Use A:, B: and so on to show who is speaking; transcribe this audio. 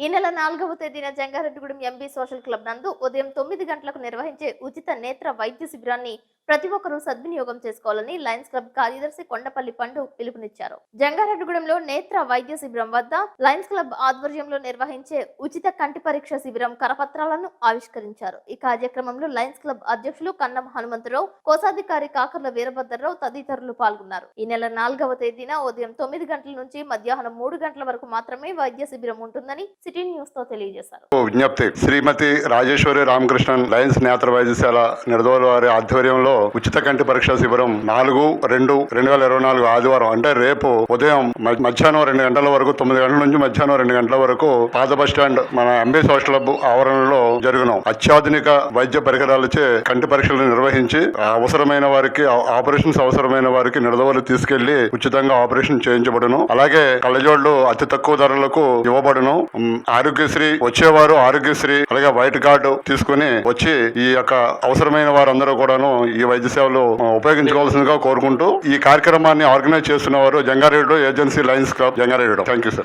A: ఈ నెల నాలుగవ తేదీన జంగారెడ్డిగూడెం ఎంబీ సోషల్ క్లబ్ నందు ఉదయం తొమ్మిది గంటలకు నిర్వహించే ఉచిత నేత్ర వైద్య శిబిరాన్ని ప్రతి ఒక్కరూ సద్వినియోగం చేసుకోవాలని లయన్స్ క్లబ్ కార్యదర్శి కొండపల్లి పండు పిలుపునిచ్చారు. జంగారెడ్డిగూడెంలో నేత్ర వైద్య శిబిరం వద్ద లయన్స్ క్లబ్ ఆధ్వర్యంలో నిర్వహించే ఉచిత కంటి పరీక్ష శిబిరం కరపత్రాలను ఆవిష్కరించారు. ఈ కార్యక్రమంలో లయన్స్ క్లబ్ అధ్యక్షులు కన్నం హనుమంతరావు కోశాధికారి కాకర్ల వీరభద్రరావు తదితరులు పాల్గొన్నారు. ఈ నెల నాలుగవ తేదీన ఉదయం తొమ్మిది గంటల నుంచి మధ్యాహ్నం మూడు గంటల వరకు మాత్రమే వైద్య శిబిరం ఉంటుందని సిటీ న్యూస్తో తెలియజేశారు
B: విజ్ఞప్తి. శ్రీమతి రాజేశ్వరి రామకృష్ణన్ లయన్స్ నేత్ర వైద్యశాల నిర్దోల వారి ఆధ్వర్యంలో ఉచిత కంటి పరీక్ష శిబిరం నాలుగు రెండు రెండు వేల ఇరవై నాలుగు ఆదివారం. అంటే రేపు ఉదయం మధ్యాహ్నం రెండు గంటల వరకు తొమ్మిది గంటల నుంచి మధ్యాహ్నం రెండు గంటల వరకు పాత బస్ స్టాండ్ మన ఎంబీస్ సోషల్ ఆవరణలో జరుగును. అత్యాధునిక వైద్య పరికరాలచే కంటి పరీక్షలు నిర్వహించి అవసరమైన వారికి ఆపరేషన్స్ అవసరమైన వారికి నిడదవలు తీసుకెళ్ళి ఉచితంగా ఆపరేషన్ చేయించబడును. అలాగే కళ్ళజోళ్ళు అతి తక్కువ ధరలకు ఇవ్వబడును. ఆరోగ్యశ్రీ వచ్చేవారు ఆరోగ్యశ్రీ అలాగే వైట్ కార్డు తీసుకుని వచ్చి ఈ యొక్క అవసరమైన వారందరూ కూడాను ఈ వైద్య సేవలు ఉపయోగించుకోవాల్సిందిగా కోరుకుంటూ ఈ కార్యక్రమాన్ని ఆర్గనైజ్ చేస్తున్న వారు Jangareddy agency Lions Club Jangareddy thank you sir